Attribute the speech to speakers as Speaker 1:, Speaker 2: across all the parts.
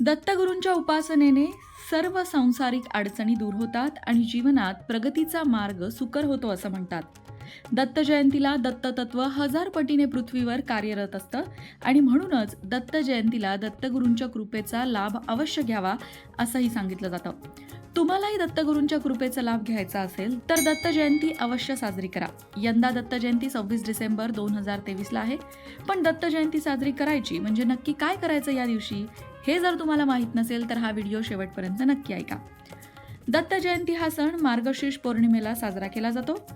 Speaker 1: दत्तगुरूंच्या उपासनेने सर्व सांसारिक अडचणी दूर होतात आणि जीवनात प्रगतीचा मार्ग सुकर होतो असं म्हणतात. दत्त जयंतीला दत्ततत्व हजार पटीने पृथ्वीवर कार्यरत असतं आणि म्हणूनच दत्त जयंतीला दत्तगुरूंच्या कृपेचा लाभ अवश्य घ्यावा असंही सांगितलं जातं. तुम्हालाही दत्तगुरूंच्या कृपेचा लाभ घ्यायचा असेल तर दत्त जयंती अवश्य साजरी करा. यंदा दत्त जयंती सव्वीस डिसेंबर दोन हजार तेवीसला आहे. पण दत्त जयंती साजरी करायची म्हणजे नक्की काय करायचं या दिवशी? हे जर तुम्हाला माहीत नसेल तर हा व्हिडिओ शेवटपर्यंत नक्की ऐका. दत्त जयंती हा सण मार्गशीर्ष पौर्णिमेला साजरा केला जातो.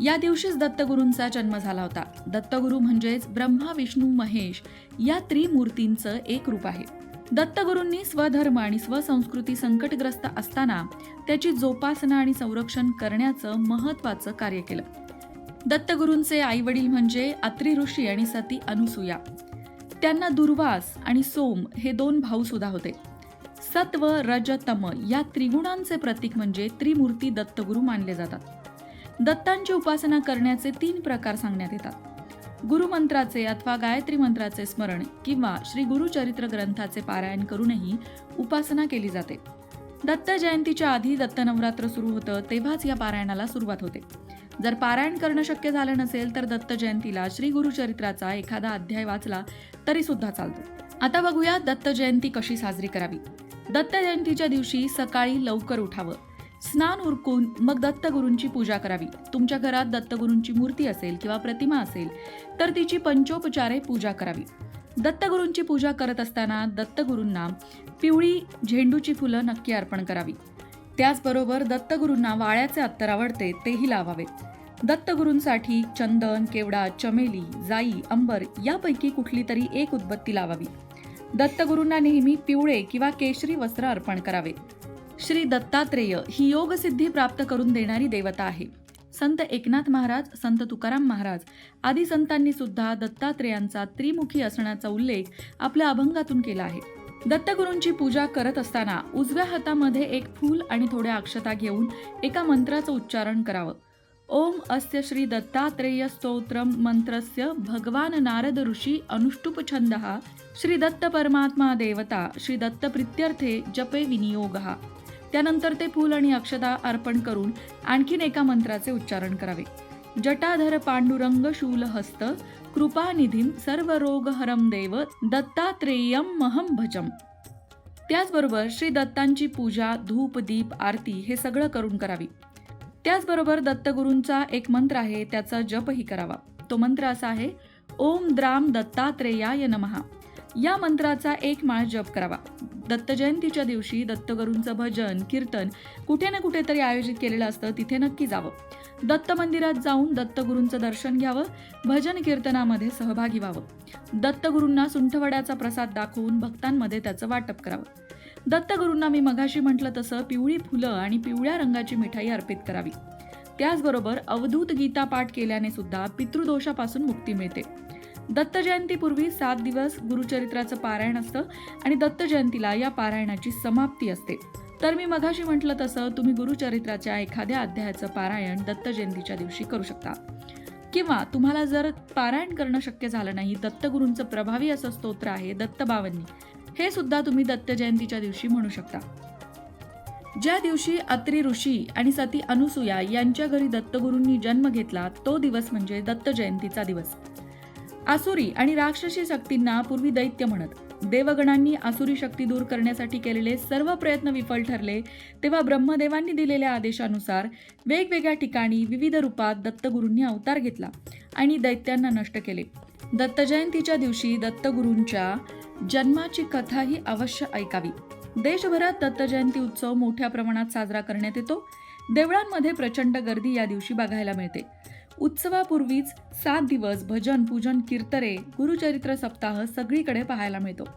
Speaker 1: या दिवशीच दत्तगुरूंचा जन्म झाला होता. दत्तगुरू म्हणजेच ब्रह्मा विष्णू महेश या त्रिमूर्तींचं एक रूप आहे. दत्तगुरूंनी स्वधर्म आणि स्वसंस्कृती संकटग्रस्त असताना त्याची जोपासना आणि संरक्षण करण्याचं महत्वाचं कार्य केलं. दत्तगुरूंचे आई वडील म्हणजे अत्रि ऋषी आणि सती अनुसूया. त्यांना दुर्वास आणि सोम हे दोन भाऊ सुद्धा होते. सत्व रज तम या त्रिगुणांचे प्रतीक म्हणजे त्रिमूर्ती दत्तगुरू मानले जातात. दत्तांची उपासना करण्याचे तीन प्रकार सांगण्यात येतात. गुरुमंत्राचे अथवा गायत्री मंत्राचे स्मरण किंवा श्री गुरुचरित्र ग्रंथाचे पारायण करूनही उपासना केली जाते. दत्त जयंतीच्या आधी दत्त नवरात्र सुरू होतं तेव्हाच या पारायणाला सुरुवात होते. जर पारायण करणं शक्य झालं नसेल तर दत्त जयंतीला श्री गुरुचरित्राचा एखादा अध्याय वाचला तरी सुद्धा चालतो. आता बघूया दत्त जयंती कशी साजरी करावी. दत्त जयंतीच्या दिवशी सकाळी लवकर उठावं. स्नान उरकून मग दत्तगुरूंची पूजा करावी. तुमच्या घरात दत्तगुरूंची मूर्ती असेल किंवा प्रतिमा असेल तर तिची पंचोपचारे पूजा करावी. दत्तगुरूंची पूजा करत असताना दत्तगुरूंना पिवळी झेंडूची फुलं नक्की अर्पण करावी. त्याचबरोबर दत्तगुरूंना वाळ्याचे अत्तर आवडते तेही लावावे. दत्तगुरूंसाठी चंदन केवडा चमेली जाई अंबर यापैकी कुठली तरी एक उदबत्ती लावावी. दत्तगुरूंना नेहमी पिवळे किंवा केशरी वस्त्र अर्पण करावे. श्री दत्तात्रेय ही योगसिद्धी प्राप्त करून देणारी देवता आहे. संत एकनाथ महाराज संत तुकाराम महाराज आदी संतांनी सुद्धा दत्तात्रेयांचा त्रिमुखी असण्याचा उल्लेख आपल्या अभंगातून केला आहे. दत्तगुरूंची पूजा करत असताना उजव्या हातामध्ये एक फूल आणि थोड्या अक्षता घेऊन एका मंत्राचं उच्चारण करावं. ओम अस्य श्री दत्तात्रेय स्तोत्रम मंत्रस्य भगवान नारद ऋषी अनुष्टुप छंद श्री दत्त परमात्मा देवता श्री दत्त प्रित्यर्थे जपे विनियोग. त्यानंतर ते फूल आणि अक्षता अर्पण करून आणखीन एका मंत्राचे उच्चारण करावे. जटाधर पांडुरंग शूलहस्त कृपानिधीम सर्व रोग हरम देव दत्तात्रेयम महम भजम. त्याचबरोबर श्री दत्तांची पूजा धूप दीप आरती हे सगळं करून करावी. त्याचबरोबर दत्तगुरूंचा एक मंत्र आहे त्याचा जपही करावा. तो मंत्र असा आहे ओम द्राम दत्तात्रेयाय नमहा या मंत्राचा एक माळ जप करावा. दत्त जयंतीच्या दिवशी दत्तगुरूंचं भजन कीर्तन कुठे ना कुठेतरी आयोजित केलेलं असतं तिथे नक्की जावं. दत्त मंदिरात जाऊन दत्तगुरूंचं दर्शन घ्यावं भजन कीर्तनामध्ये सहभागी व्हावं. दत्तगुरूंना सुंठवड्याचा प्रसाद दाखवून भक्तांमध्ये त्याचं वाटप करावं. दत्तगुरूंना मी मघाशी म्हटलं तसं पिवळी फुलं आणि पिवळ्या रंगाची मिठाई अर्पित करावी. त्याचबरोबर अवधूत गीता पाठ केल्याने सुद्धा पितृदोषापासून मुक्ती मिळते. दत्त जयंतीपूर्वी सात दिवस गुरुचरित्राचं पारायण असतं आणि दत्त जयंतीला या पारायणाची समाप्ती असते. तर मी मघाशी म्हटलं तसं तुम्ही गुरुचरित्राच्या एखाद्या अध्यायाचं पारायण दत्त जयंतीच्या दिवशी करू शकता. किंवा तुम्हाला जर पारायण करणं शक्य झालं नाही दत्तगुरूंचं प्रभावी असं स्तोत्र आहे दत्तबावन्नी हे सुद्धा तुम्ही दत्त जयंतीच्या दिवशी म्हणू शकता. ज्या दिवशी अत्री ऋषी आणि सती अनुसूया यांच्या घरी दत्तगुरूंनी जन्म घेतला तो दिवस म्हणजे दत्त जयंतीचा दिवस. आसुरी आणि राक्षसी शक्तींना पूर्वी दैत्य म्हणत. देवगणांनी आसुरी शक्ती दूर करण्यासाठी केलेले सर्व प्रयत्न विफल ठरले तेव्हा ब्रह्मदेवांनी दिलेल्या आदेशानुसार वेगवेगळ्या ठिकाणी विविध रूपात दत्तगुरूंनी अवतार घेतला आणि दैत्यांना नष्ट केले. दत्तजयंतीच्या दिवशी दत्तगुरूंच्या जन्माची कथाही अवश्य ऐकावी. देशभरात दत्तजयंती उत्सव मोठ्या प्रमाणात साजरा करण्यात येतो. देवळांमध्ये प्रचंड गर्दी या दिवशी बघायला मिळते. उत्सवापूर्वीच सात दिवस भजन पूजन कीर्तरे गुरुचरित्र सप्ताह सगळीकडे पाहायला मिळतो.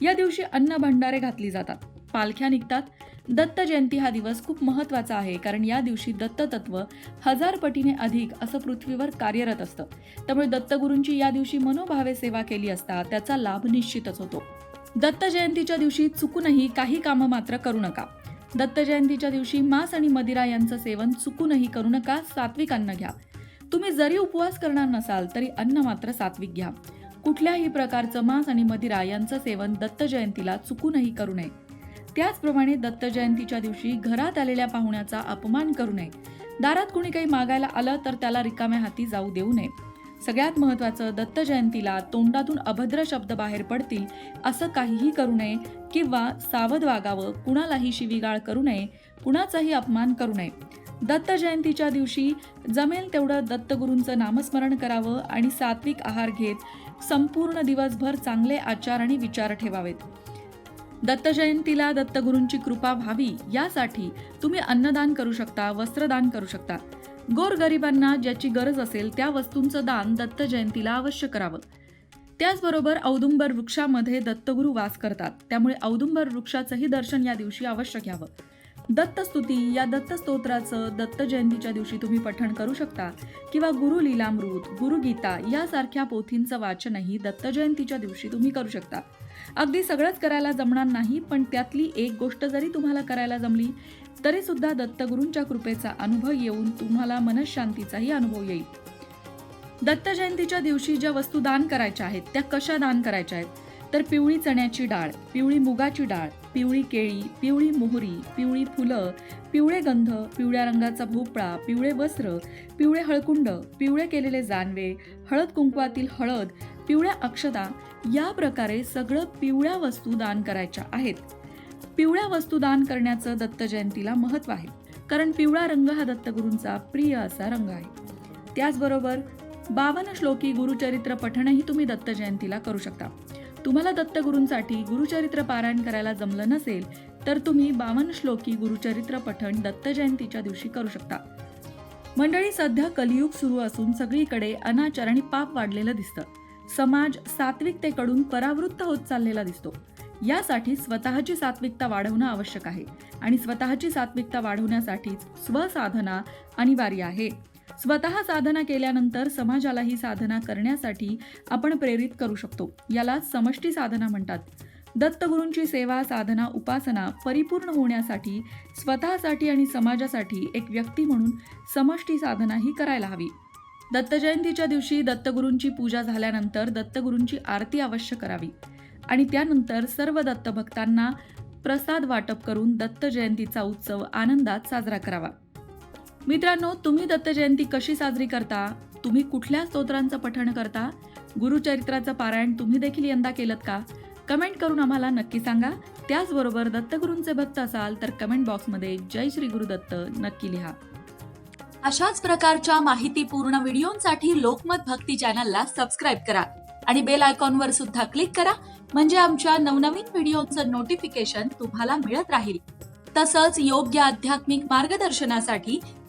Speaker 1: या दिवशी अन्न भंडारे घातली जातात. पालख्या निघतात. दत्त जयंती हा दिवस खूप महत्त्वाचा आहे कारण या दिवशी दत्त तत्व हजार पटीने अधिक असं पृथ्वीवर कार्यरत असतं. त्यामुळे दत्तगुरूंची या दिवशी मनोभावे सेवा केली असता त्याचा लाभ निश्चितच होतो. दत्त जयंतीच्या दिवशी चुकूनही काही कामं मात्र करू नका. दत्त जयंतीच्या दिवशी मांस आणि मदिरा यांचं सेवन चुकूनही करू नका सात्विक अन्न घ्या. तुम्ही जरी उपवास करणार नसाल तरी अन्न मात्र सात्विक घ्या. कुठल्याही प्रकारचं मांस आणि मदिरा यांचं सेवन दत्त जयंतीला चुकूनही करू नये. त्याचप्रमाणे दत्त जयंतीच्या दिवशी घरात आलेल्या पाहुण्याचा अपमान करू नये. दारात कुणी काही मागायला आलं तर त्याला रिकाम्या हाती जाऊ देऊ नये. सगळ्यात महत्त्वाचं दत्त जयंतीला तोंडातून अभद्र शब्द बाहेर पडतील असं काहीही करू नये किंवा सावध वागावं कुणालाही शिवीगाळ करू नये कुणाचाही अपमान करू नये. दत्त जयंतीच्या दिवशी जमेल तेवढं दत्तगुरूंचं नामस्मरण करावं आणि सात्विक आहार घेत संपूर्ण दिवसभर चांगले आचार आणि विचार ठेवावेत. दत्त जयंतीला दत्तगुरूंची कृपा व्हावी यासाठी तुम्ही अन्नदान करू शकता वस्त्रदान करू शकता. गोरगरिबांना ज्याची गरज असेल त्या वस्तूंचं दान दत्त जयंतीला अवश्य करावं. त्याचबरोबर औदुंबर वृक्षामध्ये दत्तगुरू वास करतात. त्यामुळे औदुंबर वृक्षाचंही दर्शन या दिवशी अवश्य घ्यावं. दत्तस्तुती या दत्त स्तोत्राचं दत्त जयंतीच्या दिवशी तुम्ही पठण करू शकता. किंवा गुरु लीलामृत गुरुगीता यासारख्या पोथींचं वाचनही दत्त जयंतीच्या दिवशी तुम्ही करू शकता. अगदी सगळंच करायला जमणार नाही पण त्यातली एक गोष्ट जरी तुम्हाला करायला जमली तरी सुद्धा दत्तगुरूंच्या कृपेचा अनुभव येऊन तुम्हाला मनशांतीचाही अनुभव येईल. दत्त जयंतीच्या दिवशी ज्या वस्तू दान करायच्या आहेत त्या कशा दान करायच्या आहेत? तर पिवळी चण्याची डाळ पिवळी मुगाची डाळ पिवळी केळी पिवळी मोहरी पिवळी फुलं पिवळे गंध पिवळ्या रंगाचा भोपळा पिवळे वस्त्र पिवळे हळकुंड पिवळे केलेले जानवे हळद कुंकवातील हळद पिवळ्या अक्षदा या प्रकारे सगळं पिवळ्या वस्तू दान करायच्या आहेत. पिवळ्या वस्तू दान करण्याचं दत्त जयंतीला महत्त्व आहे. कारण पिवळा रंग हा दत्तगुरूंचा प्रिय असा रंग आहे. त्याचबरोबर बावन श्लोकी गुरुचरित्र पठणही तुम्ही दत्त जयंतीला करू शकता. तुम्हाला दत्तगुरूंसाठी गुरुचरित्र पारायण करायला जमलं नसेल तर तुम्ही बावन श्लोकी गुरुचरित्र पठण दत्त जयंतीच्या दिवशी करू शकता. मंडळी सध्या कलियुग सुरू असून सगळीकडे अनाचार आणि पाप वाढलेलं दिसतं. समाज सात्विकतेकडून परावृत्त होत चाललेला दिसतो. यासाठी स्वतःची सात्विकता वाढवणं आवश्यक आहे आणि स्वतःची सात्विकता वाढवण्यासाठीच स्वसाधना अनिवार्य आहे. स्वतः साधना केल्यानंतर समाजालाही साधना करण्यासाठी आपण प्रेरित करू शकतो. याला समष्टी साधना म्हणतात. दत्तगुरूंची सेवा साधना उपासना परिपूर्ण होण्यासाठी स्वतःसाठी आणि समाजासाठी एक व्यक्ती म्हणून समष्टी साधना ही करायला हवी. दत्त जयंतीच्या दिवशी दत्तगुरूंची पूजा झाल्यानंतर दत्तगुरूंची आरती अवश्य करावी. आणि त्यानंतर सर्व दत्तभक्तांना प्रसाद वाटप करून दत्त जयंतीचा उत्सव आनंदात साजरा करावा. मित्रांनो तुम्ही दत्त जयंती कशी साजरी करता? तुम्ही कुठल्या स्तोत्रांचं पठण करता? गुरुचरित्राचं पारायण तुम्ही देखील यंदा केलं का? कमेंट करून आम्हाला नक्की सांगा. त्याचबरोबर दत्तगुरूंचे भक्त असाल तर कमेंट बॉक्समध्ये जय श्री गुरुदत्त नक्की लिहा.
Speaker 2: अशाच प्रकारच्या माहितीपूर्ण व्हिडिओंसाठी लोकमत भक्ती चॅनलला सबस्क्राईब करा आणि बेल आयकॉनवर सुद्धा क्लिक करा म्हणजे आमच्या नवनवीन व्हिडिओचं नोटिफिकेशन तुम्हाला मिळत राहील. तसंच योग्य आध्यात्मिक मार्गदर्शनासाठी